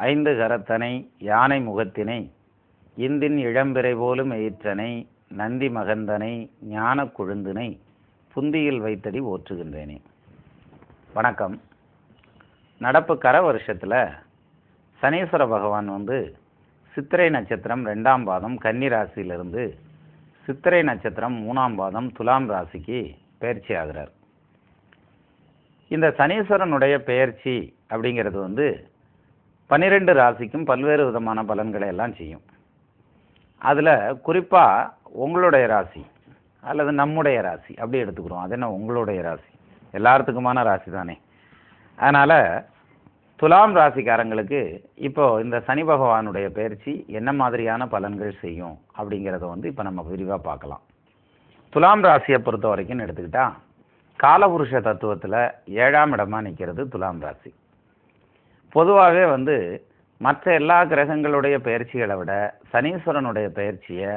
ஐந்து கரத்தனை யானை முகத்தினை இந்தின் இளம்பிறை போலும் எயிற்றனை நந்தி மகந்தனை ஞான கொழுந்தினை புந்தியில் வைத்தடி ஓற்றுகின்றேனே. வணக்கம். நடப்பு கர வருஷத்தில் சனீஸ்வர பகவான் வந்து சித்திரை நட்சத்திரம் ரெண்டாம் பாதம் கன்னி ராசியிலிருந்து சித்திரை நட்சத்திரம் மூணாம் பாதம் துலாம் ராசிக்கு பயிற்சி ஆகிறார். இந்த சனீஸ்வரனுடைய பெயர்ச்சி அப்படிங்கிறது வந்து பன்னிரெண்டு ராசிக்கும் பல்வேறு விதமான பலன்களை எல்லாம் செய்யும். அதில் குறிப்பாக உங்களுடைய ராசி அல்லது நம்முடைய ராசி அப்படி எடுத்துக்கிறோம். அது என்ன? உங்களுடைய ராசி. எல்லாத்துக்குமான ராசி தானே. அதனால் துலாம் ராசிக்காரங்களுக்கு இப்போ இந்த சனி பகவானுடைய பயிற்சி என்ன மாதிரியான பலன்கள் செய்யும் அப்படிங்கிறத வந்து இப்போ நம்ம விரிவாக பார்க்கலாம். துலாம் ராசியை பொறுத்த வரைக்கும் எடுத்துக்கிட்டால் காலபுருஷ தத்துவத்தில் ஏழாம் இடமாக நிற்கிறது துலாம் ராசி. பொதுவாகவே வந்து மற்ற எல்லா கிரகங்களுடைய பயிற்சிகளை விட சனீஸ்வரனுடைய பயிற்சியை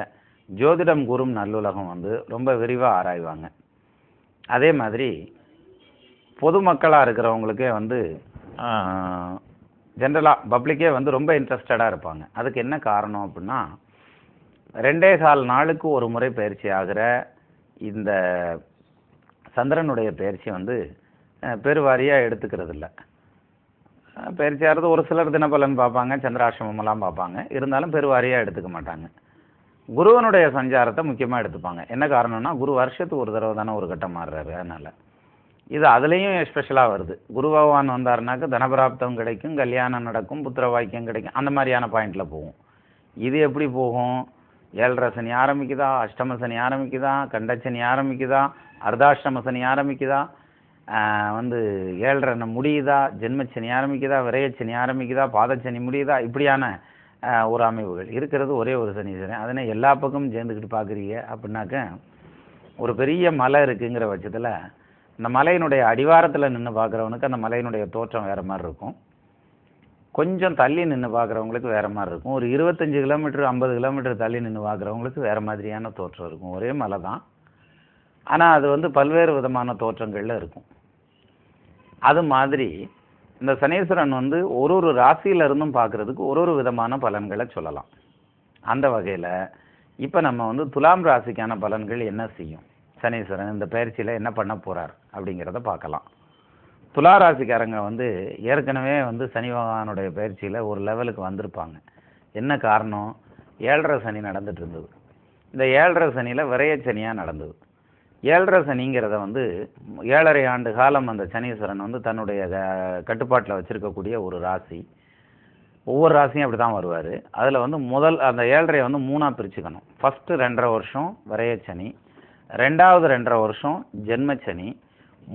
ஜோதிடம் கூறும் நல்லுலகம் வந்து ரொம்ப விரிவாக ஆராய்வாங்க. அதே மாதிரி பொதுமக்களாக இருக்கிறவங்களுக்கே வந்து ஜென்ரலாக பப்ளிக்கே வந்து ரொம்ப இன்ட்ரெஸ்டடாக இருப்பாங்க. அதுக்கு என்ன காரணம் அப்படின்னா ரெண்டே கால் நாளுக்கு ஒரு முறை பயிற்சி ஆகிற இந்த சந்திரனுடைய பயிற்சி வந்து பெருவாரியாக எடுத்துக்கிறது இல்லை பயிற்சி ஒரு சிலர் தினபலன் பார்ப்பாங்க சந்திராசிரமமெல்லாம் பார்ப்பாங்க. இருந்தாலும் பெருவாரியாக எடுத்துக்க மாட்டாங்க. குருவனுடைய சஞ்சாரத்தை முக்கியமாக எடுத்துப்பாங்க. என்ன காரணம்னா குரு வருஷத்துக்கு ஒரு தடவை தானே ஒரு கட்டம் மாறுறாரு அதனால். இது அதுலேயும் ஸ்பெஷலாக வருது. குரு பகவான் வந்தாருனாக்க தனபிராப்தம் கிடைக்கும் கல்யாணம் நடக்கும் புத்திர வாக்கியம் கிடைக்கும் அந்த மாதிரியான பாயிண்டில் போகும். இது எப்படி போகும்? ஏழரை சனி ஆரம்பிக்குதா? அஷ்டம சனி ஆரம்பிக்குதா? கண்டச்சனி ஆரம்பிக்குதா? அர்த்தாஷ்டம சனி ஆரம்பிக்குதா? வந்து ஏழரை முடியுதா? ஜென்மச்சனி ஆரம்பிக்குதா? விரையச்சனி ஆரம்பிக்குதா? பாதச்சனி முடியுதா? இப்படியான ஒரு அமைவுகள். இருக்கிறது ஒரே ஒரு சனீஸ்வரன். அதனை எல்லா பக்கமும் சேர்ந்துக்கிட்டு பார்க்குறீங்க அப்படின்னாக்க ஒரு பெரிய மலை இருக்குங்கிற பட்சத்தில் இந்த மலையினுடைய அடிவாரத்தில் நின்று பார்க்குறவனுக்கு அந்த மலையினுடைய தோற்றம் வேறு மாதிரி இருக்கும். கொஞ்சம் தள்ளி நின்று பார்க்குறவங்களுக்கு வேறு மாதிரி இருக்கும். ஒரு இருபத்தஞ்சி கிலோமீட்டர் ஐம்பது கிலோமீட்டர் தள்ளி நின்று பார்க்குறவங்களுக்கு வேறு மாதிரியான தோற்றம் இருக்கும். ஒரே மலை தான். ஆனால் அது வந்து பல்வேறு விதமான தோற்றங்களில் இருக்கும். அது மாதிரி இந்த சனீஸ்வரன் வந்து ஒரு ஒரு ராசியிலிருந்தும் பார்க்குறதுக்கு ஒரு ஒரு விதமான பலன்களை சொல்லலாம். அந்த வகையில் இப்போ நம்ம வந்து துலாம் ராசிக்கான பலன்கள் என்ன செய்யும்? சனீஸ்வரன் இந்த பயிற்சியில் என்ன பண்ண போகிறார் அப்படிங்கிறத பார்க்கலாம். துலா ராசிக்காரங்க வந்து ஏற்கனவே வந்து சனி பகவானுடைய பயிற்சியில் ஒரு லெவலுக்கு வந்திருப்பாங்க. என்ன காரணம்? ஏழரை சனி நடந்துட்டு இருந்தது. இந்த ஏழரை சனியில் விரைய சனியாக நடந்தது. ஏழரை சனிங்கிறத வந்து ஏழரை ஆண்டு காலம் அந்த சனீஸ்வரன் வந்து தன்னுடைய கட்டுப்பாட்டில் வச்சுருக்கக்கூடிய ஒரு ராசி. ஒவ்வொரு ராசியும் அப்படி தான் வருவார். அதில் வந்து முதல் அந்த ஏழரையை வந்து மூணாக பிரிச்சுக்கணும். ஃபஸ்ட்டு ரெண்டரை வருஷம் வரையச்சனி ரெண்டாவது ரெண்டரை வருஷம் ஜென்மச்சனி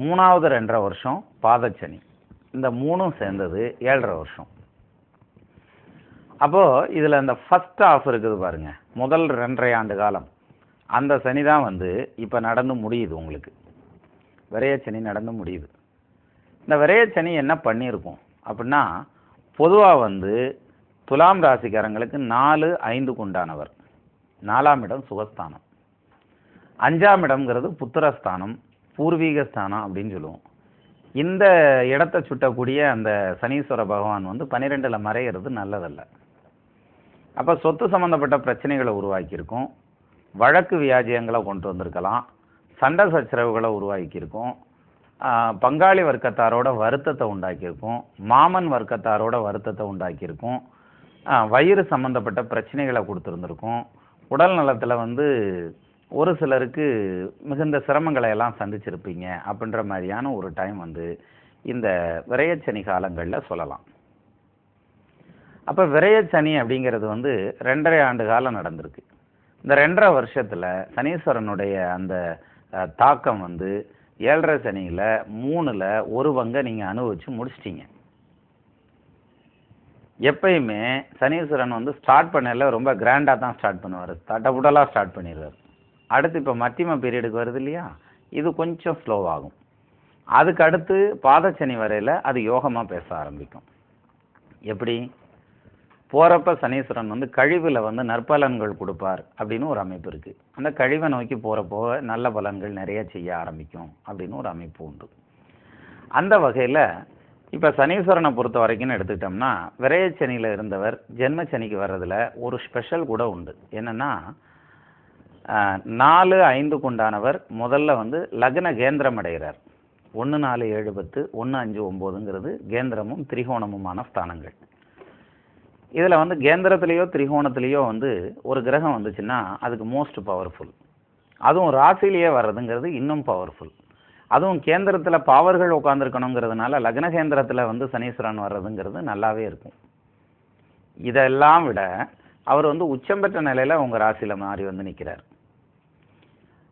மூணாவது ரெண்டரை வருஷம் பாதச்சனி இந்த மூணும் சேர்ந்தது ஏழரை வருஷம். அப்போது இதில் இந்த ஃபஸ்ட் ஆஃப் இருக்குது பாருங்கள் முதல் ரெண்டரை ஆண்டு காலம். அந்த சனி தான் வந்து இப்போ நடந்து முடியுது உங்களுக்கு. விரையச்சனி நடந்து முடியுது. இந்த விரையச்சனி என்ன பண்ணியிருக்கும் அப்படின்னா பொதுவாக வந்து துலாம் ராசிக்காரங்களுக்கு நாலு ஐந்து குண்டானவர் நாலாம் இடம் சுகஸ்தானம். அஞ்சாம் இடம்ங்கிறது புத்திரஸ்தானம் பூர்வீக ஸ்தானம் அப்படின்னு சொல்லுவோம். இந்த இடத்த சுட்டக்கூடிய அந்த சனீஸ்வர பகவான் வந்து பன்னிரெண்டில் மறையிறது நல்லதல்ல. அப்போ சொத்து சம்மந்தப்பட்ட பிரச்சனைகளை உருவாக்கியிருக்கும். வழக்கு வியாஜியங்களை கொண்டு வந்திருக்கலாம். சண்டை சச்சரவுகளை உருவாக்கியிருக்கும். பங்காளி வர்க்கத்தாரோட வருத்தத்தை உண்டாக்கியிருக்கும். மாமன் வர்க்கத்தாரோட வருத்தத்தை உண்டாக்கியிருக்கும். வயிறு சம்மந்தப்பட்ட பிரச்சனைகளை கொடுத்துருந்துருக்கும். உடல் நலத்தில் வந்து ஒரு சிலருக்கு மிகுந்த சிரமங்களை எல்லாம் சந்திச்சிருப்பீங்க அப்படின்ற மாதிரியான ஒரு டைம் வந்து இந்த விரையச்சனி காலங்களில் சொல்லலாம். அப்போ விரையச்சனி அப்படிங்கிறது வந்து ரெண்டரை ஆண்டு காலம் நடந்திருக்கு. இந்த ரெண்டரை வருஷத்தில் சனீஸ்வரனுடைய அந்த தாக்கம் வந்து ஏழரை சனியில் மூணில் ஒரு பங்கை நீங்கள் அனுபவிச்சு முடிச்சிட்டிங்க. எப்பயுமே சனீஸ்வரன் வந்து ஸ்டார்ட் பண்ணல ரொம்ப கிராண்டாக தான் ஸ்டார்ட் பண்ணுவார். தட்டபுடலாக ஸ்டார்ட் பண்ணிடுவார். அடுத்து இப்போ மத்தியம பீரியடுக்கு வருது இல்லையா? இது கொஞ்சம் ஸ்லோவாகும் அதுக்கு அடுத்து பாதச்சனி வரையில் அது யோகமாக பேச ஆரம்பிக்கும். எப்படி? போகிறப்ப சனீஸ்வரன் வந்து கழிவில் வந்து நற்பலன்கள் கொடுப்பார் அப்படின்னு ஒரு அமைப்பு இருக்குது அந்த கழிவை நோக்கி போகிறப்போ நல்ல பலன்கள் நிறைய செய்ய ஆரம்பிக்கும் அப்படின்னு ஒரு அமைப்பு உண்டு. அந்த வகையில் இப்போ சனீஸ்வரனை பொறுத்த வரைக்கும் எடுத்துக்கிட்டோம்னா விரையச்சனியில் இருந்தவர் ஜென்மச்சனிக்கு வர்றதில் ஒரு ஸ்பெஷல் கூட உண்டு. என்னென்னா நாலு ஐந்து உண்டானவர் முதல்ல வந்து லக்ன கேந்திரம் அடைகிறார். ஒன்று நாலு ஏழு பத்து ஒன்று அஞ்சு ஒம்போதுங்கிறது கேந்திரமும் திரிகோணமுமான ஸ்தானங்கள். இதில் வந்து கேந்திரத்திலேயோ திரிகோணத்திலேயோ வந்து ஒரு கிரகம் வந்துச்சுன்னா அதுக்கு மோஸ்ட் பவர்ஃபுல் அதுவும் ராசிலேயே வர்றதுங்கிறது இன்னும் பவர்ஃபுல் அதுவும் கேந்திரத்தில் பாவர்கள் உட்காந்துருக்கணுங்கிறதுனால லக்ன கேந்திரத்தில் வந்து சனீஸ்வரன் வர்றதுங்கிறது நல்லாவே இருக்கும். இதெல்லாம் விட அவர் வந்து உச்சம் பெற்ற நிலையில் உங்கள் ராசியில் மாறி வந்து நிற்கிறார்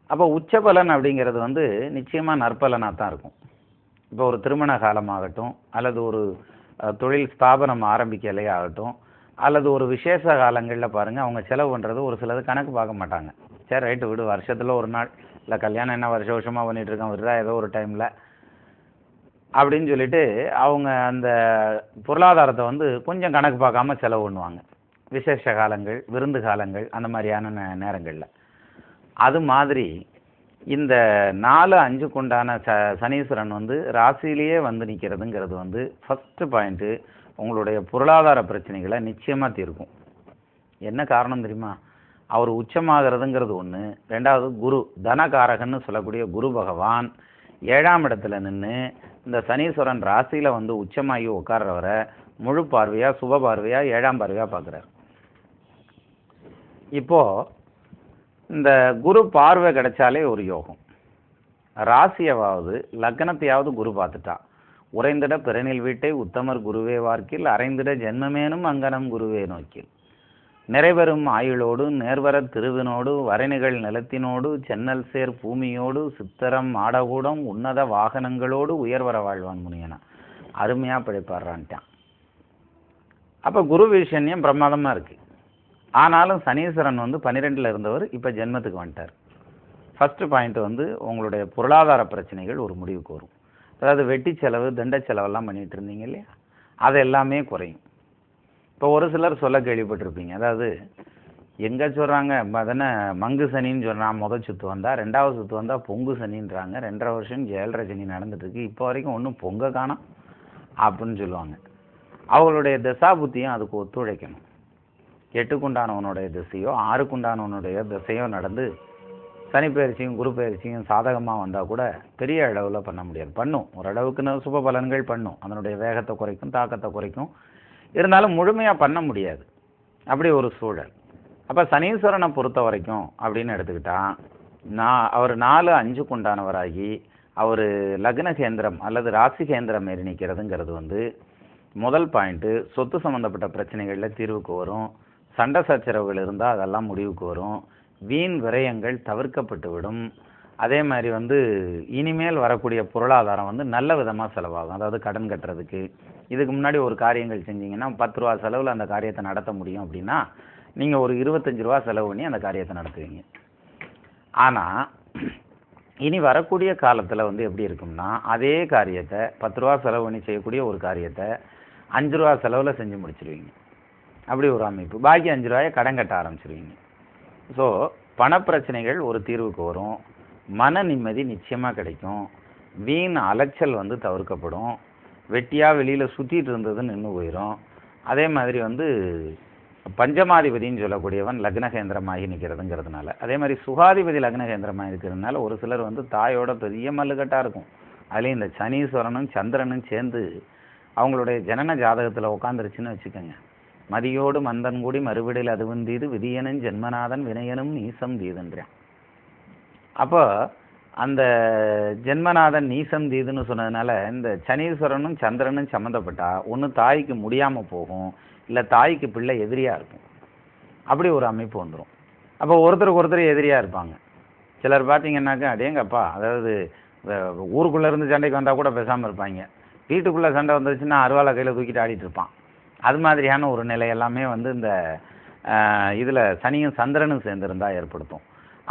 அப்போ உச்ச பலன் அப்படிங்கிறது வந்து நிச்சயமாக நற்பலனாக தான் இருக்கும். இப்போ ஒரு திருமண காலமாகட்டும் அல்லது ஒரு தொழில் ஸ்தாபனம் ஆரம்பிக்கலே ஆகட்டும் அல்லது ஒரு விசேஷ காலங்களில் பாருங்கள் அவங்க செலவு பண்ணுறது ஒரு சிலது கணக்கு பார்க்க மாட்டாங்க. சரி ரைட்டு விடு வருஷத்தில் ஒரு நாள். இல்லை கல்யாணம் என்ன வருஷ வருஷமாக பண்ணிட்டு இருக்கோம் விடுறா ஏதோ ஒரு டைமில் அப்படின்னு சொல்லிட்டு அவங்க அந்த பொருளாதாரத்தை வந்து கொஞ்சம் கணக்கு பார்க்காம செலவு பண்ணுவாங்க. விசேஷ காலங்கள் விருந்து காலங்கள் அந்த மாதிரியான நே- அது மாதிரி இந்த நாலு அஞ்சுக்குண்டான ச சனீஸ்வரன் வந்து ராசியிலேயே வந்து நிற்கிறதுங்கிறது வந்து ஃபஸ்ட்டு பாயிண்ட்டு உங்களுடைய பொருளாதார பிரச்சனைகளை நிச்சயமாக தீர்க்கும். என்ன காரணம் தெரியுமா? அவர் உச்சமாகிறதுங்கிறது ஒன்று ரெண்டாவது குரு தனகாரகன்னு சொல்லக்கூடிய குரு பகவான் ஏழாம் இடத்துல நின்று இந்த சனீஸ்வரன் ராசியில் வந்து உச்சமாகி உட்கார்றவரை முழு பார்வையாக சுப பார்வையாக ஏழாம் பார்வையாக பார்க்குறாரு. இப்போது இந்த குரு பார்வை கிடைச்சாலே ஒரு யோகம். ராசியவாவது லக்னத்தையாவது குரு பார்த்துட்டா. உறைந்திட பிறனில் வீட்டை உத்தமர் குருவே வார்க்கில் அரைந்திட ஜென்மமேனும் அங்கனம் குருவே நோக்கில். நிறைவரும் ஆயுளோடு நேர்வர திருவினோடு வரைநிகள் நிலத்தினோடு சென்னல் சேர் பூமியோடு சித்தரம் மாடகூடம் உன்னத வாகனங்களோடு உயர்வர வாழ்வான் முனியனா. அருமையாக பிழைப்பாடுறான்ட்டான் அப்போ குரு விஷன்யம் பிரமாதமாக இருக்குது ஆனாலும் சனீஸ்வரன் வந்து பன்னிரெண்டில் இருந்தவர் இப்போ ஜென்மத்துக்கு வந்துட்டார். ஃபஸ்ட்டு பாயிண்ட் வந்து உங்களுடைய பொருளாதார பிரச்சனைகள் ஒரு முடிவுக்கு வரும். அதாவது வெட்டி செலவு தண்ட செலவெல்லாம் பண்ணிட்டு இருந்தீங்க இல்லையா? அது எல்லாமே குறையும். இப்போ ஒரு சிலர் சொல்ல கேள்விப்பட்டிருப்பீங்க. அதாவது எங்கே சொல்கிறாங்க அதன மங்கு சனின்னு சொல்கிறான் முதல் சுற்று வந்தால் ரெண்டாவது சுத்து வந்தால் பொங்கு சனின்றாங்க. ரெண்டரை வருஷம் ஏழரை சனி நடந்துட்டுருக்கு இப்போ வரைக்கும் ஒன்றும் பொங்க காணும் அப்படின்னு சொல்லுவாங்க. அவங்களுடைய தசா புத்தியும் அதுக்கு ஒத்துழைக்கணும். எட்டுக்குண்டானவனுடைய திசையோ ஆறுக்குண்டானவனுடைய திசையோ நடந்து சனி பயிற்சியும் குரு பயிற்சியும் சாதகமாக வந்தால் கூட பெரிய அளவில் பண்ண முடியாது. பண்ணும். ஓரளவுக்குன்னு சுப பலன்கள் பண்ணும். அதனுடைய வேகத்தை குறைக்கும் தாக்கத்தை குறைக்கும். இருந்தாலும் முழுமையாக பண்ண முடியாது. அப்படி ஒரு சூழல். அப்போ சனீஸ்வரனை பொறுத்த வரைக்கும் அப்படின்னு எடுத்துக்கிட்டால் நான் அவர் நாலு அஞ்சுக்கு உண்டானவராகி அவர் லக்ன கேந்திரம் அல்லது ராசி கேந்திரம் மாரி நிற்கிறதுங்கிறது வந்து முதல் பாயிண்ட்டு சொத்து சம்மந்தப்பட்ட பிரச்சனைகளில் தீர்வுக்கு வரும். சண்டை சச்சரவுகள் இருந்தால் அதெல்லாம் முடிவுக்கு வரும். வீண் விரயங்கள் தவிர்க்கப்பட்டு விடும் அதே மாதிரி வந்து இனிமேல் வரக்கூடிய பொருளாதாரம் வந்து நல்ல விதமாக செலவாகும். அதாவது கடன் கட்டுறதுக்கு. இதுக்கு முன்னாடி ஒரு காரியங்கள் செஞ்சீங்கன்னா பத்து ரூபா செலவில் அந்த காரியத்தை நடத்த முடியும் அப்படின்னா நீங்கள் ஒரு இருபத்தஞ்சு ரூபா செலவு பண்ணி அந்த காரியத்தை நடத்துவீங்க. ஆனால் இனி வரக்கூடிய காலத்தில் வந்து எப்படி இருக்கும்னா அதே காரியத்தை பத்து ரூபா செலவு பண்ணி செய்யக்கூடிய ஒரு காரியத்தை அஞ்சு ரூபா செலவில் செஞ்சு முடிச்சிருவீங்க. அப்படி ஒரு அமைப்பு. பாக்கி அஞ்சு ரூபாயை கடன் கட்ட ஆரம்பிச்சிருவீங்க. ஸோ பணப்பிரச்சனைகள் ஒரு தீர்வுக்கு வரும். மன நிம்மதி நிச்சயமாக கிடைக்கும். வீண் அலைச்சல் வந்து தவிர்க்கப்படும். வெட்டியாக வெளியில் சுற்றிட்டு இருந்தது நின்று போயிடும் அதே மாதிரி வந்து பஞ்சமாதிபதின்னு சொல்லக்கூடியவன் லக்னகேந்திரமாகி நிற்கிறதுங்கிறதுனால அதே மாதிரி சுகாதிபதி லக்னகேந்திரமாக இருக்கிறதுனால ஒரு சிலர் வந்து தாயோட பெரிய மல்லுக்கட்டாக இருக்கும். அதுலேயும் இந்த சனீஸ்வரனும் சந்திரனும் சேர்ந்து அவங்களுடைய ஜனன ஜாதகத்தில் உட்காந்துருச்சுன்னு வச்சுக்கோங்க. மதியோடு மந்தன் கூடி மறுவிடையில் அதுவும் தீது விதியனும் ஜென்மநாதன் வினயனும் நீசம் தீதுன்றான். அப்போ அந்த ஜென்மநாதன் நீசம் தீதுன்னு சொன்னதுனால இந்த சனீஸ்வரனும் சந்திரனும் சம்மந்தப்பட்டா ஒன்று தாய்க்கு முடியாமல் போகும் இல்லை தாய்க்கு பிள்ளை எதிரியாக இருக்கும். அப்படி ஒரு அமைப்பு வந்துடும் அப்போ ஒருத்தருக்கு ஒருத்தர் எதிரியாக இருப்பாங்க. சிலர் பார்த்தீங்கன்னாக்கா அடேங்கப்பா அதாவது ஊருக்குள்ளே இருந்து சண்டைக்கு வந்தால் கூட பேசாமல் இருப்பாங்க. வீட்டுக்குள்ளே சண்டை வந்துருச்சுன்னா அருவாளை கையில் தூக்கிட்டு ஆடிட்டு இருப்பான். அது மாதிரியான ஒரு நிலை எல்லாமே வந்து இந்த இதில் சனியும் சந்திரனும் சேர்ந்திருந்தா ஏற்படுத்தும்.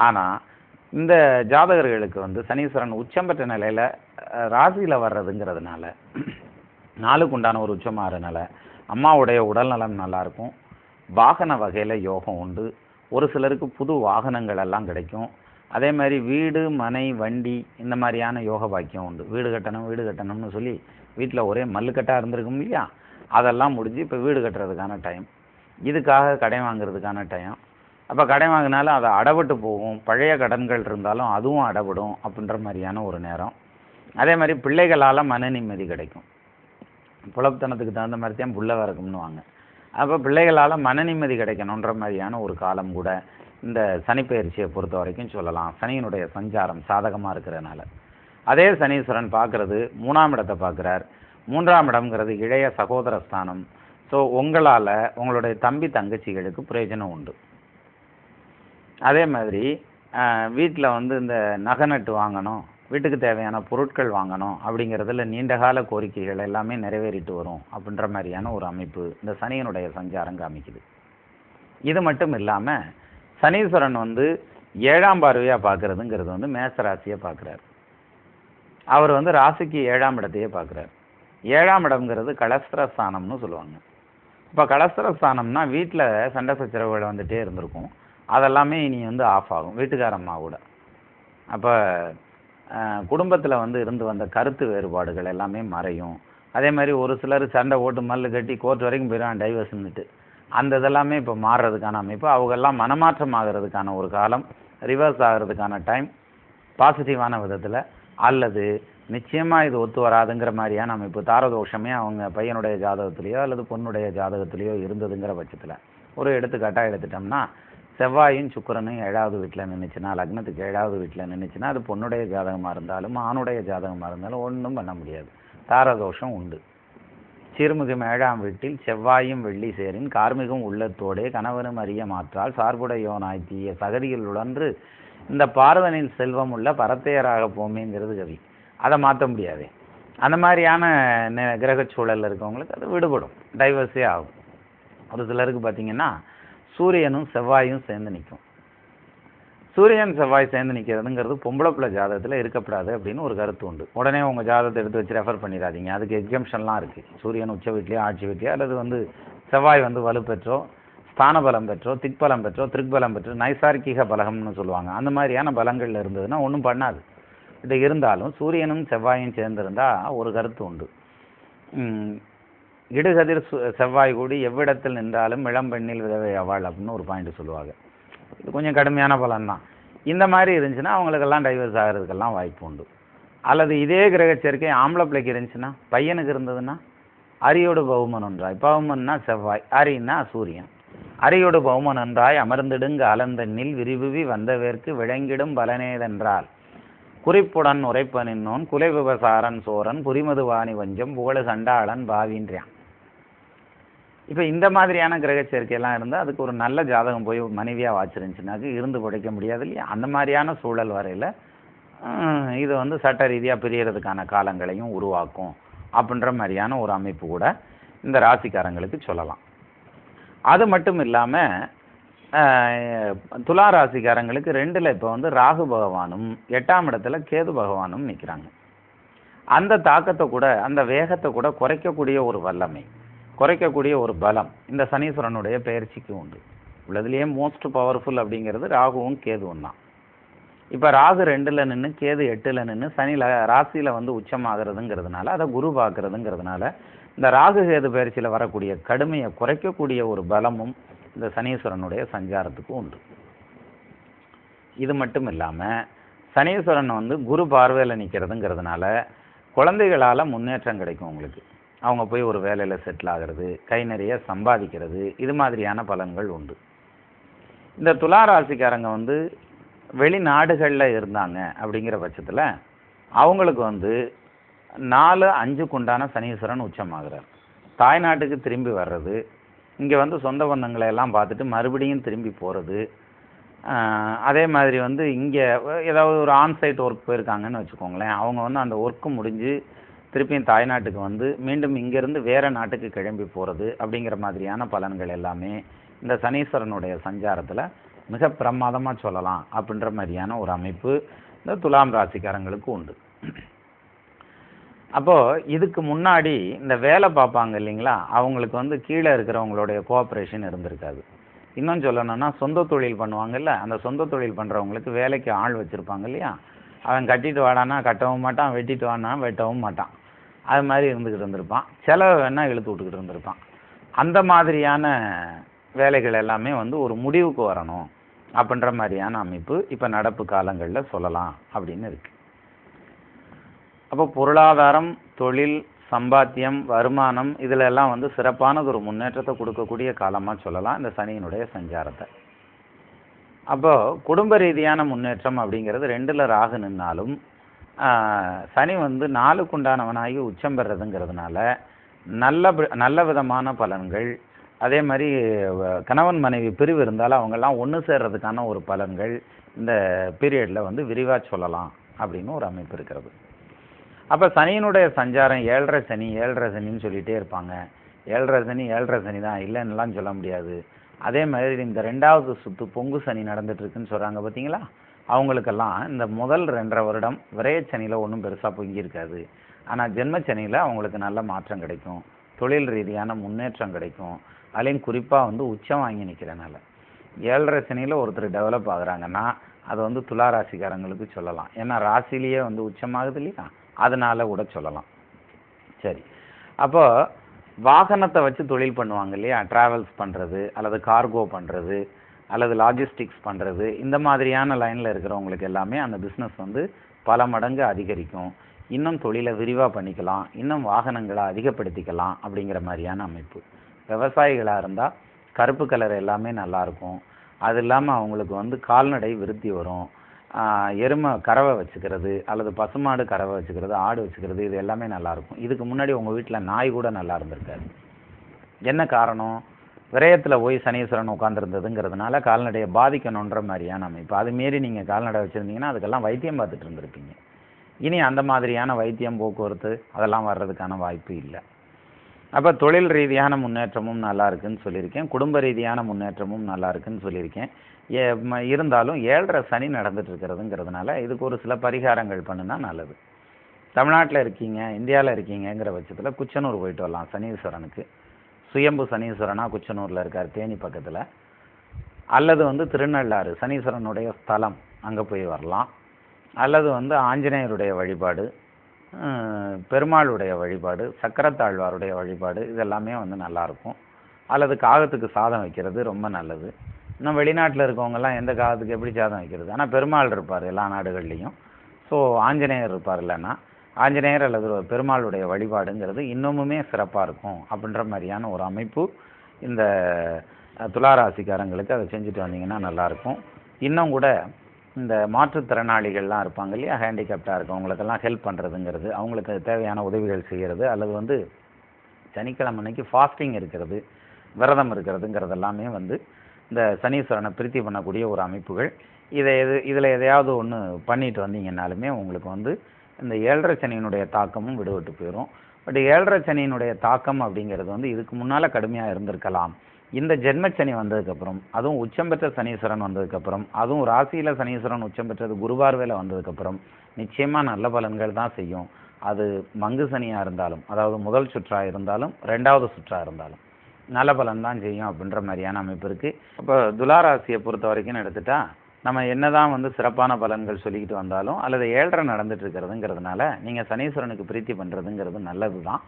ஆனால் இந்த ஜாதகர்களுக்கு வந்து சனீஸ்வரன் உச்சம் பெற்ற நிலையில் ராசியில் வர்றதுங்கிறதுனால நாளுக்கு உண்டான ஒரு உச்சம் அம்மாவுடைய உடல்நலம் நல்லாயிருக்கும் வாகன வகையில் யோகம் உண்டு. ஒரு சிலருக்கு புது வாகனங்கள் எல்லாம் கிடைக்கும். அதே மாதிரி வீடு மனை வண்டி இந்த மாதிரியான யோக பாக்கியம் உண்டு. வீடு கட்டணும் வீடு கட்டணும்னு சொல்லி வீட்டில் ஒரே மல்லுக்கட்டாக இருந்திருக்கும் இல்லையா? அதெல்லாம் முடிஞ்சு இப்போ வீடு கட்டுறதுக்கான டைம் இதுக்காக கடன் வாங்குறதுக்கான டைம் அப்போ கடன் வாங்கினாலும் அதை அடபட்டு போகும். பழைய கடன்கள் இருந்தாலும் அதுவும் அடவிடும் அப்படின்ற மாதிரியான ஒரு நேரம். அதே மாதிரி பிள்ளைகளால் மன நிம்மதி கிடைக்கும். புலப்புத்தனத்துக்கு தகுந்த மாதிரி தான் புள்ள வரக்கும்னுவாங்க அப்போ பிள்ளைகளால் மன நிம்மதி கிடைக்கணுன்ற மாதிரியான ஒரு காலம் கூட இந்த சனிப்பெயர்ச்சியை பொறுத்த வரைக்கும் சொல்லலாம். சனியினுடைய சஞ்சாரம் சாதகமாக இருக்கிறதுனால. அதே சனீஸ்வரன் பார்க்குறது மூணாம் இடத்தை பார்க்குறார். மூன்றாம் இடம்ங்கிறது இளைய சகோதர ஸ்தானம். ஸோ உங்களால் உங்களுடைய தம்பி தங்கச்சிகளுக்கு பிரயோஜனம் உண்டு. அதே மாதிரி வீட்டில் வந்து இந்த நகை நட்டு வாங்கணும் வீட்டுக்கு தேவையான பொருட்கள் வாங்கணும் அப்படிங்கிறதுல நீண்டகால கோரிக்கைகள் எல்லாமே நிறைவேறிட்டு வரும் அப்படின்ற மாதிரியான ஒரு அமைப்பு இந்த சனியனுடைய சஞ்சாரம் காமிக்குது. இது மட்டும் இல்லாமல் சனீஸ்வரன் வந்து ஏழாம் பார்வையாக பார்க்குறதுங்கிறது வந்து மேச ராசியை பார்க்குறாரு. அவர் வந்து ராசிக்கு ஏழாம் இடத்தையே பார்க்குறாரு. ஏழாம் இடம்ங்கிறது கலஸ்திரஸ்தானம்னு சொல்லுவாங்க. இப்போ கலஸ்திரஸ்தானம்னா வீட்டில் சண்டை சச்சரவுகள் வந்துட்டே இருந்திருக்கும். அதெல்லாமே இனி வந்து ஆஃப் ஆகும். வீட்டுக்காரம்மா கூட. அப்போ குடும்பத்தில் வந்து இருந்து வந்த கருத்து வேறுபாடுகள் எல்லாமே மறையும். அதே மாதிரி ஒரு சிலர் சண்டை ஓட்டு மல்லு கட்டி கோர்ட் வரைக்கும் போயிடும் டைவர்ஸ்ன்னுட்டு அந்த இதெல்லாமே இப்போ மாறுறதுக்கான அமைப்பு. அவங்கெல்லாம் மனமாற்றம் ஆகிறதுக்கான ஒரு காலம் ரிவர்ஸ் ஆகிறதுக்கான டைம் பாசிட்டிவான விதத்தில் அல்லது நிச்சயமாக இது ஒத்து வராதுங்கிற மாதிரியான அமைப்பு தாரதோஷமே அவங்க பையனுடைய ஜாதகத்திலேயோ அல்லது பொண்ணுடைய ஜாதகத்திலேயோ இருந்ததுங்கிற பட்சத்தில். ஒரு எடுத்துக்காட்டாக எடுத்துட்டோம்னா செவ்வாயும் சுக்கிரனும் ஏழாவது வீட்டில் நின்றுச்சுன்னா லக்னத்துக்கு ஏழாவது வீட்டில் நின்றுச்சுன்னா அது பொண்ணுடைய ஜாதகமாக இருந்தாலும் ஆணுடைய ஜாதகமாக இருந்தாலும் ஒன்றும் பண்ண முடியாது. தாரதோஷம் உண்டு. சிறுமிகும் ஏழாம் வீட்டில் செவ்வாயும் வெள்ளி சேரின் கார்மிகம் உள்ளத்தோடே கணவனும் அறிய மாற்றால் சார்புடையோனாய் தீய சகதியில் உழன்று இந்த பார்வனில் செல்வம் உள்ள பரத்தையராக போமேங்கிறது கவி. அதை மாற்ற முடியாது. அந்த மாதிரியான கிரக கிரகச் இருக்கவங்களுக்கு அது விடுபடும். டைவர்ஸே ஆகும். ஒரு சிலருக்கு பார்த்தீங்கன்னா சூரியனும் செவ்வாயும் சேர்ந்து நிற்கும். சூரியன் செவ்வாய் சேர்ந்து நிற்கிறதுங்கிறது பொம்பளை பிள்ளை ஜாதகத்தில் இருக்கப்படாது அப்படின்னு ஒரு கருத்து உண்டு. உடனே உங்கள் ஜாதகத்தை எடுத்து வச்சு ரெஃபர் பண்ணிடாதீங்க. அதுக்கு எக்ஸம்ஷன்லாம் இருக்குது சூரியன் உச்ச வீட்லேயோ ஆட்சி வீட்லேயோ அல்லது வந்து செவ்வாய் வந்து வலுப்பெற்றோ ஸ்தானபலம் பெற்றோ திக்பலம் பெற்றோ திருக்பலம் பெற்றோ நைசார்கிக பலகம்னு சொல்லுவாங்க. அந்த மாதிரியான பலங்களில் இருந்ததுன்னா ஒன்றும் பண்ணாது. இது இருந்தாலும் சூரியனும் செவ்வாயும் சேர்ந்திருந்தால் ஒரு கருத்து உண்டு. இடுகதிர் சு- செவ்வாய் கூடி எவ்விடத்தில் நின்றாலும் இளம்பெண்ணில் விதவை அவள் அப்படின்னு ஒரு பாயிண்ட் சொல்லுவாங்க. இது கொஞ்சம் கடுமையான பலன் தான் இந்த மாதிரி இருந்துச்சுன்னா அவங்களுக்கெல்லாம் டைவர்ஸ் ஆகிறதுக்கெல்லாம் வாய்ப்பு உண்டு. அல்லது இதே கிரக சேர்க்கை ஆம்பளை பிள்ளைக்கு இருந்துச்சுன்னா பையனுக்கு இருந்ததுன்னா அரியோடு பௌமன் ஒன்றாய் பௌமன்னா செவ்வாய் அரின்னா சூரியன். அரியோடு பௌமன் ஒன்றாய் அமர்ந்திடுங்க அலந்தண்ணில் விரிவுவி வந்தவேற்கு விளங்கிடும் பலனேதென்றால் குறிப்புடன் உரைப்பனின்னோன் குலை விவசாரன் சோரன் புரிமதுவாணி வஞ்சம் புகழ சண்டாளன் பாவின்றான் இப்போ இந்த மாதிரியான கிரக சேர்க்கையெல்லாம் இருந்தால் அதுக்கு ஒரு நல்ல ஜாதகம் போய் மனைவியாக வாச்சிருந்துச்சுனாக்கு இருந்து பிழைக்க முடியாது இல்லையா? அந்த மாதிரியான சூழல் வரையில் இது வந்து சட்ட ரீதியாக பிரியறதுக்கான காலங்களையும் உருவாக்கும் அப்படின்ற மாதிரியான ஒரு அமைப்பு கூட இந்த ராசிக்காரங்களுக்கு சொல்லலாம். அது மட்டும் இல்லாமல் துலா ராசிக்காரங்களுக்கு ரெண்டில் இப்போ வந்து ராகு பகவானும் எட்டாம் இடத்துல கேது பகவானும் நிற்கிறாங்க அந்த தாக்கத்தை கூட அந்த வேகத்தை கூட குறைக்கக்கூடிய ஒரு வல்லமை குறைக்கக்கூடிய ஒரு பலம் இந்த சனீஸ்வரனுடைய பயிற்சிக்கு உண்டு. உள்ளதுலேயே மோஸ்ட் பவர்ஃபுல் அப்படிங்கிறது ராகுவும் கேதுவும் தான். இப்போ ராகு ரெண்டில் நின்று கேது எட்டில் நின்று சனியில் ராசியில் வந்து உச்சமாகிறதுங்கிறதுனால அதை குரு பார்க்கறதுங்கிறதுனால இந்த ராகு கேது பயிற்சியில் வரக்கூடிய கடுமையை குறைக்கக்கூடிய ஒரு பலமும் இந்த சனீஸ்வரனுடைய சஞ்சாரத்துக்கு உண்டு. இது மட்டும் இல்லாமல் சனீஸ்வரன் வந்து குரு பார்வையில் நிற்கிறதுங்கிறதுனால குழந்தைகளால் முன்னேற்றம் கிடைக்கும் உங்களுக்கு. அவங்க போய் ஒரு வேலையில் செட்டில் ஆகிறது கை நிறைய சம்பாதிக்கிறது இது மாதிரியான பலன்கள் உண்டு. இந்த துலா ராசிக்காரங்க வந்து வெளிநாடுகளில் இருந்தாங்க அப்படிங்கிற பட்சத்தில் அவங்களுக்கு வந்து நாலு அஞ்சுக்குண்டான சனீஸ்வரன் உச்சமாகிறார். தாய்நாட்டுக்கு திரும்பி வர்றது இங்கே வந்து சொந்த பந்தங்களை எல்லாம் பார்த்துட்டு மறுபடியும் திரும்பி போகிறது அதே மாதிரி வந்து இங்கே ஏதாவது ஒரு ஆன்சைட் ஒர்க் போயிருக்காங்கன்னு வச்சுக்கோங்களேன். அவங்க வந்து அந்த ஒர்க்கு முடிஞ்சு திருப்பியும் தாய்நாட்டுக்கு வந்து மீண்டும் இங்கேருந்து வேறு நாட்டுக்கு கிளம்பி போகிறது அப்படிங்கிற மாதிரியான பலன்கள் எல்லாமே இந்த சனீஸ்வரனுடைய சஞ்சாரத்தில் மிக பிரமாதமாக சொல்லலாம் அப்படின்ற மாதிரியான ஒரு அமைப்பு இந்த துலாம் ராசிக்காரங்களுக்கு உண்டு. அப்போது இதுக்கு முன்னாடி இந்த வேலை பார்ப்பாங்க இல்லைங்களா? அவங்களுக்கு வந்து கீழே இருக்கிறவங்களுடைய கோஆப்ரேஷன் இருந்திருக்காது. இன்னும் சொல்லணும்னா சொந்த தொழில் பண்ணுவாங்கல்ல அந்த சொந்த தொழில் பண்ணுறவங்களுக்கு வேலைக்கு ஆள் வச்சுருப்பாங்க இல்லையா? அவன் கட்டிட்டு வாடானா கட்டவும் மாட்டான் வெட்டிட்டு வானா வெட்டவும் மாட்டான். அது மாதிரி இருந்துக்கிட்டு இருந்திருப்பான். செலவை வேணால் இழுத்து விட்டுக்கிட்டு இருந்திருப்பான். அந்த மாதிரியான வேலைகள் எல்லாமே வந்து ஒரு முடிவுக்கு வரணும் அப்படின்ற மாதிரியான அமைப்பு இப்போ நடப்பு காலங்களில் சொல்லலாம் அப்படின்னு இருக்குது அப்போ பொருளாதாரம் தொழில் சம்பாத்தியம் வருமானம் இதில் எல்லாம் வந்து சிறப்பானது ஒரு முன்னேற்றத்தை கொடுக்கக்கூடிய காலமாக சொல்லலாம். இந்த சனியினுடைய சஞ்சாரத்தை. அப்போ குடும்ப ரீதியான முன்னேற்றம் அப்படிங்கிறது ரெண்டில் ராகு நின்னாலும் சனி வந்து நாளுக்குண்டானவனாகி உச்சம் பெறதுங்கிறதுனால நல்ல நல்ல விதமான பலன்கள் அதே மாதிரி கணவன் மனைவி பிரிவு இருந்தாலும் அவங்கெல்லாம் ஒன்று சேர்றதுக்கான ஒரு பலன்கள் இந்த பீரியடில் வந்து விரிவாக சொல்லலாம் அப்படின்னு ஒரு அமைப்பு இருக்கிறது. அப்போ சனியினுடைய சஞ்சாரம் ஏழரை சனி ஏழரை சனின்னு சொல்லிகிட்டே இருப்பாங்க. ஏழரை சனி ஏழரை சனி தான் இல்லைன்னுலாம் சொல்ல முடியாது. அதே மாதிரி இந்த ரெண்டாவது சுற்று பொங்கு சனி நடந்துட்டுருக்குன்னு சொல்கிறாங்க பார்த்தீங்களா அவங்களுக்கெல்லாம் இந்த முதல் ரெண்டரை வருடம் விரையச்சனியில் ஒன்றும் பெருசாக பொங்கியிருக்காது ஆனால் ஜென்மச்சனியில் அவங்களுக்கு நல்ல மாற்றம் கிடைக்கும். தொழில் ரீதியான முன்னேற்றம் கிடைக்கும். அதுலேயும் குறிப்பாக வந்து உச்சம் வாங்கி நிற்கிறனால ஏழரை சனியில் ஒருத்தர் டெவலப் ஆகுறாங்கன்னா அது வந்து துலா ராசிக்காரங்களுக்கு சொல்லலாம். ஏன்னா ராசிலேயே வந்து உச்சமாகுது இல்லையா? அதனால் கூட சொல்லலாம். சரி. அப்போ வாகனத்தை வச்சு தொழில் பண்ணுவாங்க இல்லையா? ட்ராவல்ஸ் பண்ணுறது அல்லது கார்கோ பண்ணுறது அல்லது லாஜிஸ்டிக்ஸ் பண்ணுறது இந்த மாதிரியான லைனில் இருக்கிறவங்களுக்கு எல்லாமே அந்த பிஸ்னஸ் வந்து பல மடங்கு அதிகரிக்கும். இன்னும் தொழிலை விரிவாக பண்ணிக்கலாம். இன்னும் வாகனங்களை அதிகப்படுத்திக்கலாம் அப்படிங்கிற மாதிரியான அமைப்பு. விவசாயிகளாக இருந்தால் கருப்பு கலர் எல்லாமே நல்லாயிருக்கும் அது இல்லாமல் அவங்களுக்கு வந்து கால்நடை விருத்தி வரும். எருமை கறவை வச்சுக்கிறது அல்லது பசுமாடு கறவை வச்சுக்கிறது ஆடு வச்சுக்கிறது இது எல்லாமே நல்லாயிருக்கும். இதுக்கு முன்னாடி உங்கள் வீட்டில் நாய் கூட நல்லா இருந்திருக்காது. என்ன காரணம்? விரயத்தில் போய் சனீஸ்வரன் உட்காந்துருந்ததுங்கிறதுனால கால்நடையை பாதிக்கணுன்ற மாதிரியான அமைப்பு. அதுமாரி நீங்கள் கால்நடை வச்சுருந்தீங்கன்னா அதுக்கெல்லாம் வைத்தியம் பார்த்துட்டு இருந்திருப்பீங்க. இனி அந்த மாதிரியான வைத்தியம் போக்குவரத்து அதெல்லாம் வர்றதுக்கான வாய்ப்பு இல்லை. அப்போ தொழில் ரீதியான முன்னேற்றமும் நல்லா இருக்குன்னு சொல்லியிருக்கேன். குடும்ப ரீதியான முன்னேற்றமும் நல்லா இருக்குன்னு சொல்லியிருக்கேன். ஏ இருந்தாலும் ஏழரை சனி நடந்துட்டு இருக்கிறதுங்கிறதுனால இதுக்கு ஒரு சில பரிகாரங்கள் பண்ணுனா நல்லது. தமிழ்நாட்டில் இருக்கீங்க இந்தியாவில் இருக்கீங்கங்கிற பட்சத்தில் குச்சனூர் போயிட்டு வரலாம் சனீஸ்வரனுக்கு. சுயம்பு சனீஸ்வரனா குச்சனூரில் இருக்கார் தேனி பக்கத்தில். அல்லது வந்து திருநள்ளாறு சனீஸ்வரனுடைய ஸ்தலம் அங்கே போய் வரலாம். அல்லது வந்து ஆஞ்சநேயருடைய வழிபாடு பெருமாளுடைய வழிபாடு சக்கரத்தாழ்வாருடைய வழிபாடு இதெல்லாமே வந்து நல்லாயிருக்கும். அல்லது காகத்துக்கு சாதம் வைக்கிறது ரொம்ப நல்லது. இன்னும் வெளிநாட்டில் இருக்கவங்கெல்லாம் எந்த காகத்துக்கு எப்படி சாதம் வைக்கிறது? ஆனால் பெருமாள் இருப்பார் எல்லா நாடுகள்லேயும். ஸோ ஆஞ்சநேயர் இருப்பார் இல்லைன்னா ஆஞ்சநேயர் அல்லது பெருமாளுடைய வழிபாடுங்கிறது இன்னமுமே சிறப்பாக இருக்கும் அப்படின்ற மாதிரியான ஒரு அமைப்பு இந்த துளாராசிக்காரங்களுக்கு அதை செஞ்சுட்டு வந்தீங்கன்னா நல்லாயிருக்கும். இன்னும் கூட இந்த மாற்றுத்திறனாளிகள்லாம் இருப்பாங்க இல்லையா? ஹேண்டிகேப்டாக இருக்கவங்களுக்கெல்லாம் ஹெல்ப் பண்ணுறதுங்கிறது அவங்களுக்கு தேவையான உதவிகள் செய்கிறது அல்லது வந்து சனிக்கிழமை அன்னைக்கு ஃபாஸ்டிங் இருக்கிறது விரதம் இருக்கிறதுங்கிறது எல்லாமே வந்து இந்த சனீஸ்வரனை பிரீத்தி பண்ணக்கூடிய ஒரு அமைப்புகள். இதை எது இதில் எதையாவது ஒன்று பண்ணிட்டு வந்தீங்கன்னாலுமே உங்களுக்கு வந்து இந்த ஏழரை சனியினுடைய தாக்கமும் விடுபட்டு போயிடும் பட் ஏழரை சனியினுடைய தாக்கம் அப்படிங்கிறது வந்து இதுக்கு முன்னால் கடுமையாக இருந்திருக்கலாம். இந்த ஜென்ம சனி வந்ததுக்கப்புறம் அதுவும் உச்சம் பெற்ற சனீஸ்வரன் வந்ததுக்கப்புறம் அதுவும் ராசியில் சனீஸ்வரன் உச்சம் பெற்றது குருவார்வையில் வந்ததுக்கப்புறம் நிச்சயமாக நல்ல பலன்கள் தான் செய்யும். அது மங்கு சனியாக இருந்தாலும் அதாவது முதல் சுற்றாக இருந்தாலும் ரெண்டாவது சுற்றாக இருந்தாலும் நல்ல பலன் தான் செய்யும் அப்படின்ற மாதிரியான அமைப்பு இருக்குது இப்போ துலாராசியை பொறுத்த வரைக்கும் எடுத்துட்டா நம்ம என்னதான் வந்து சிறப்பான பலன்கள் சொல்லிக்கிட்டு வந்தாலும் அல்லது ஏழரை நடந்துட்டு இருக்கிறதுங்கிறதுனால நீங்கள் சனீஸ்வரனுக்கு பிரீத்தி பண்ணுறதுங்கிறது நல்லது தான்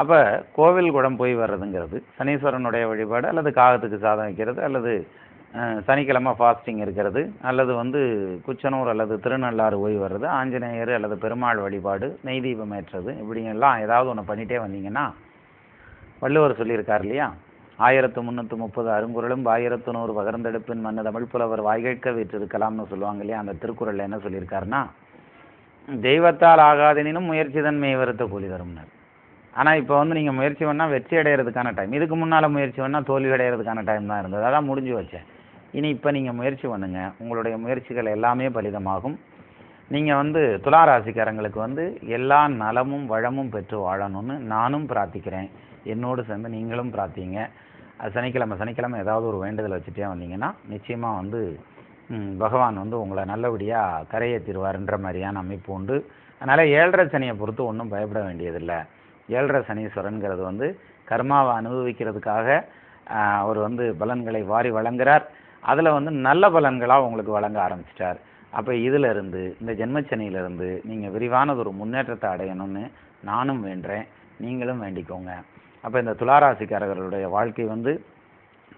அப்போ கோவில் குடம் போய் வர்றதுங்கிறது சனீஸ்வரனுடைய வழிபாடு அல்லது காகத்துக்கு சாதம் வைக்கிறது அல்லது சனிக்கிழமை ஃபாஸ்டிங் இருக்கிறது அல்லது வந்து குச்சனூர் அல்லது திருநள்ளாறு போய் வர்றது ஆஞ்சநேயர் அல்லது பெருமாள் வழிபாடு நெய் தீபம் ஏற்றுறது இப்படிங்கெல்லாம் ஏதாவது ஒன்று பண்ணிகிட்டே வந்தீங்கன்னா வள்ளுவர் சொல்லியிருக்கார் இல்லையா? ஆயிரத்து முந்நூற்று முப்பது அருங்குறளும் ஆயிரத்து நூறு பகர்ந்தெடுப்பின் மன்ன தமிழ் புலவர் வாய்கேட்க வீற்றிருக்கலாம்னு சொல்லுவாங்க இல்லையா? அந்த திருக்குறளில் என்ன சொல்லியிருக்காருன்னா தெய்வத்தால் ஆகாதெனினும் முயற்சி தன்மையை வருத்த கூலி தரும்னர். ஆனால் இப்போ வந்து நீங்கள் முயற்சி பண்ணால் வெற்றி அடைகிறதுக்கான டைம் இதுக்கு முன்னால் முயற்சி பண்ணால் தோல்வி அடையிறதுக்கான டைம் தான் இருந்தது. அதான் முடிஞ்சு வச்சேன் இனி இப்போ நீங்கள் முயற்சி பண்ணுங்கள் உங்களுடைய முயற்சிகள் எல்லாமே பலிதமாகும். நீங்கள் வந்து துலா ராசிக்காரங்களுக்கு வந்து எல்லா நலமும் வளமும் பெற்று வாழணும்னு நானும் பிரார்த்திக்கிறேன். என்னோடு சேர்ந்து நீங்களும் பிரார்த்திங்க. அது சனிக்கிழமை சனிக்கிழமை ஏதாவது ஒரு வேண்டுதல் வச்சுட்டே வந்தீங்கன்னா நிச்சயமாக வந்து பகவான் வந்து உங்களை நல்லபடியாக கரையேற்றிடுவாருன்ற மாதிரியான அமைப்பு உண்டு. அதனால் ஏழரை சனியை பொறுத்து ஒன்றும் பயப்பட வேண்டியதில்லை. ஏழரை சனீஸ்வரன்கிறது வந்து கர்மாவை அனுபவிக்கிறதுக்காக அவர் வந்து பலன்களை வாரி வழங்குறார். அதில் வந்து நல்ல பலன்களாக உங்களுக்கு வழங்க ஆரம்பிச்சிட்டார். அப்போ இதிலிருந்து இந்த ஜென்மச்சனியிலிருந்து நீங்கள் விரிவானது ஒரு முன்னேற்றத்தை அடையணும்னு நானும் வேண்டுறேன் நீங்களும் வேண்டிக்கோங்க. அப்போ இந்த துளாராசிக்காரர்களுடைய வாழ்க்கை வந்து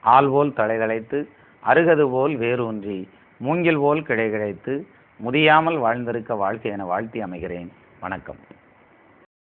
ஆள் போல் தலைதளைத்து அருகது போல் வேரூன்றி மூங்கில் போல் கிடை கிடைத்து முதியாமல் வாழ்ந்திருக்க வாழ்க்கை என வாழ்த்தி அமைகிறேன். வணக்கம்.